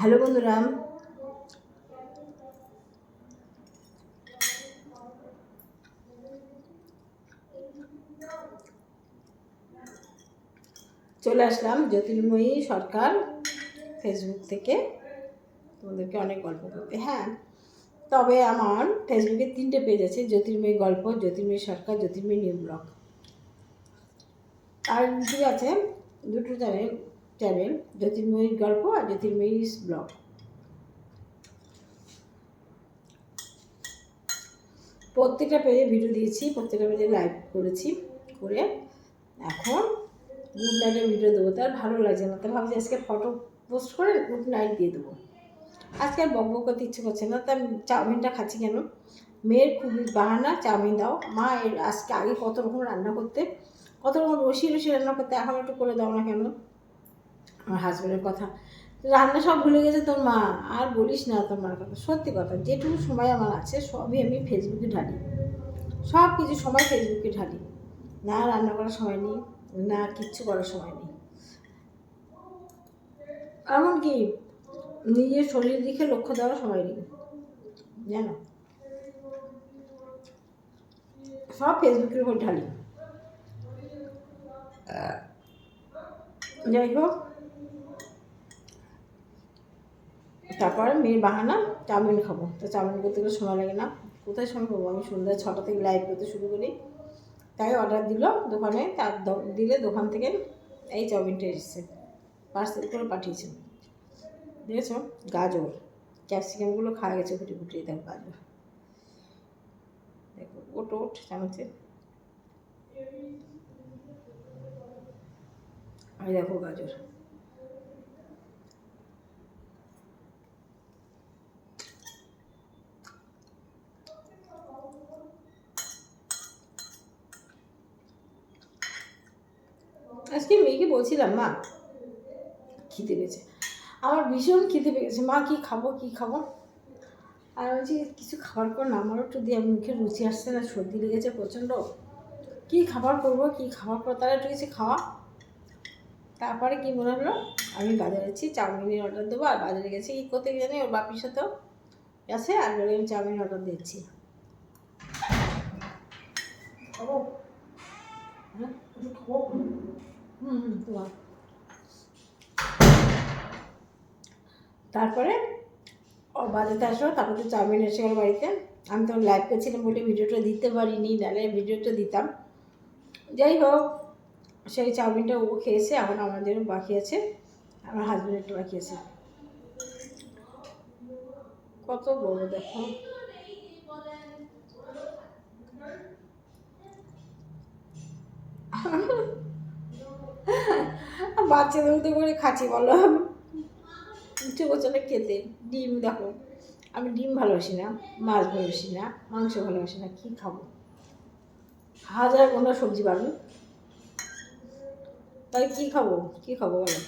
Hello বন্ধুরা। চলে আসলাম জ্যোতির্ময়ী সরকার Facebook থেকে। তোমাদেরকে অনেক গল্প করতে হ্যাঁ তবে আমার ফেসবুকে তিনটে পেজ আছে, জ্যোতির্ময়ী গল্প, জ্যোতির্ময়ী সরকার, জ্যোতির্ময়ী নিউ ব্লগ। আর ঠিক আছে, দুটো চ্যানেল চ্যানেল জ্যোতির্ময়ী গল্প আর জ্যোতির্ময়ী ব্লগ। প্রত্যেকটা পেজে ভিডিও দিয়েছি, প্রত্যেকটা পেজে লাইভ করেছি, করে এখন গুড নাইটের ভিডিও দেবো। তার ভালো লাগছে না তার ভাবছি আজকে ফটো পোস্ট করে গুড নাইট দিয়ে দেবো। আজকে আর বক বক করতে ইচ্ছে করছে না তাই চাউমিনটা খাচ্ছি কেন? মেয়ের খুবই বাহানা, চাউমিন দাও। মা এর আজকে আগে কত রকম রান্না করতে, কত রকম রসি রসি রান্না করতে, এখন একটু করে দাও না কেন? আমার হাজব্যান্ডের কথা। রান্না সব ভুলে গেছে তোর মা। আর বলিস না তোর মার কথা। সত্যি কথা যেটুকু সময় আমার আছে সবই আমি ফেসবুকে ঢালি। সব কিছু সময় ফেসবুকে ঢালি। না রান্না করার সময় নেই না কিচ্ছু করার সময় নেই। এমনকি নিজের শরীর দিকে লক্ষ্য দেওয়ার সময় নেই। জানো? সব ফেসবুকের উপর ঢালি। যাই হোক। তারপরে মেয়ের বাহানা, চাউমিন খাব। তো চাউমিন করতে গেলে সময় লাগে না। কোথায় সময় পাবো? আমি সন্ধ্যা ছটা থেকে লাইভ করতে শুরু করি। তাই অর্ডার দিল দোকানে, তার দিলে দোকান থেকে এই চাউমিনটা এসেছে। পার্সেল করে পাঠিয়েছে। দেখেছ? গাজর। ক্যাপসিকামগুলো খাওয়া গেছে ফুটি ফুটিয়ে দেখো গাজর। দেখো, ওট ওট, চামচে। আমি দেখো গাজর। আজকে মেয়েকে বলছিলাম, মা, খিদে পেয়েছে। আমার ভীষণ খিদে পেয়েছে। মা, কি খাব কি খাব? আর বলছি, কিছু খাবার কর না, আমারও একটু দিয়ে মুখে রুচি আসছে না, সর্দি লেগেছে প্রচণ্ড। কী খাবার করব, কী খাবার করব তারা একটু কিছু খাওয়া। তারপরে কি মনে হলো? আমি বাজারে যাচ্ছি, চাউমিনের অর্ডার দেবো, আর বাজারে গেছি কী করতে জানি, ওর বাপির সাথেও গেছে, আর বলে আমি চাউমিন অর্ডার দিচ্ছি। খাব? হ্যাঁ খাব। তারপরে ও বাজাতে আসলো তারপর তো চাউমিন এসে গেল বাড়িতে আমি তো লাইভ করছিলাম বলে ভিডিওটা দিতে পারিনি নাহলে ভিডিওটা দিতাম যাই হোক সেই চাউমিনটা ও খেয়েছে এখন আমাদেরও বাকি আছে আমার হাজব্যান্ডেরটা বাকি আছে কত বড় দেখো বাচ্চাদের মতো করে খাচ্ছি, বলো। ইচ্ছে করছে না খেতে। ডিম দেখো, আমি ডিম ভালোবাসি না, মাছ ভালোবাসি না, মাংস ভালোবাসি না, কী খাব? হাজার কোনো সবজি পাবেন তাই কী খাব? কী খাব বলো?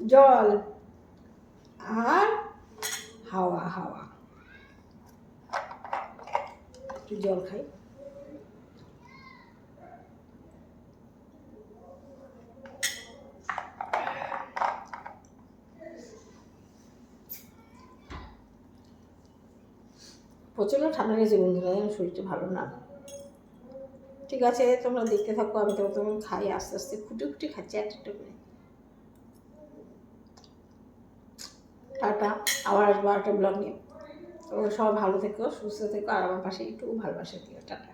জল আর হাওয়া হাওয়া। একটু জল খাই। প্রচণ্ড ঠান্ডা হয়েছে বন্ধুরা শরীরটা ভালো না। ঠিক আছে, তোমরা দেখতে থাকো, আমি তোমার তোমার খাই, আস্তে আস্তে খুঁটে খুঁটি খাচ্ছি একটা একটা করে। টাটা, আবার আসব একটা ব্লগ নিয়ে। তোমরা সবাই ভালো থেকো, সুস্থ থেকো, আর আমার পাশে একটু ভালোবাসা দিও, টাটা।